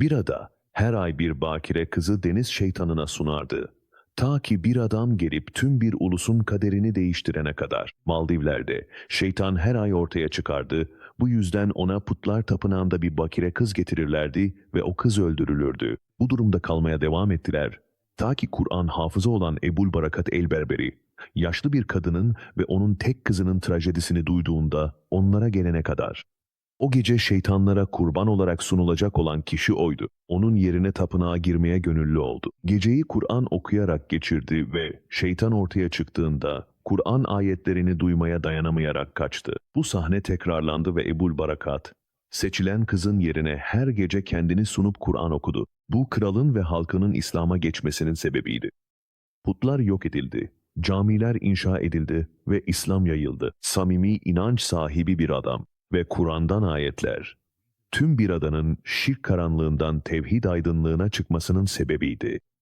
Bir ada her ay bir bakire kızı deniz şeytanına sunardı. Ta ki bir adam gelip tüm bir ulusun kaderini değiştirene kadar. Maldivler'de şeytan her ay ortaya çıkardı. Bu yüzden ona putlar tapınağında bir bakire kız getirirlerdi ve o kız öldürülürdü. Bu durumda kalmaya devam ettiler. Ta ki Kur'an hafızı olan Ebul Barakat el-Berberi, yaşlı bir kadının ve onun tek kızının trajedisini duyduğunda onlara gelene kadar. O gece şeytanlara kurban olarak sunulacak olan kişi oydu. Onun yerine tapınağa girmeye gönüllü oldu. Geceyi Kur'an okuyarak geçirdi ve şeytan ortaya çıktığında Kur'an ayetlerini duymaya dayanamayarak kaçtı. Bu sahne tekrarlandı ve Ebul Barakat, seçilen kızın yerine her gece kendini sunup Kur'an okudu. Bu kralın ve halkının İslam'a geçmesinin sebebiydi. Putlar yok edildi, camiler inşa edildi ve İslam yayıldı. Samimi inanç sahibi bir adam ve Kur'an'dan ayetler, tüm bir adanın şirk karanlığından tevhid aydınlığına çıkmasının sebebiydi.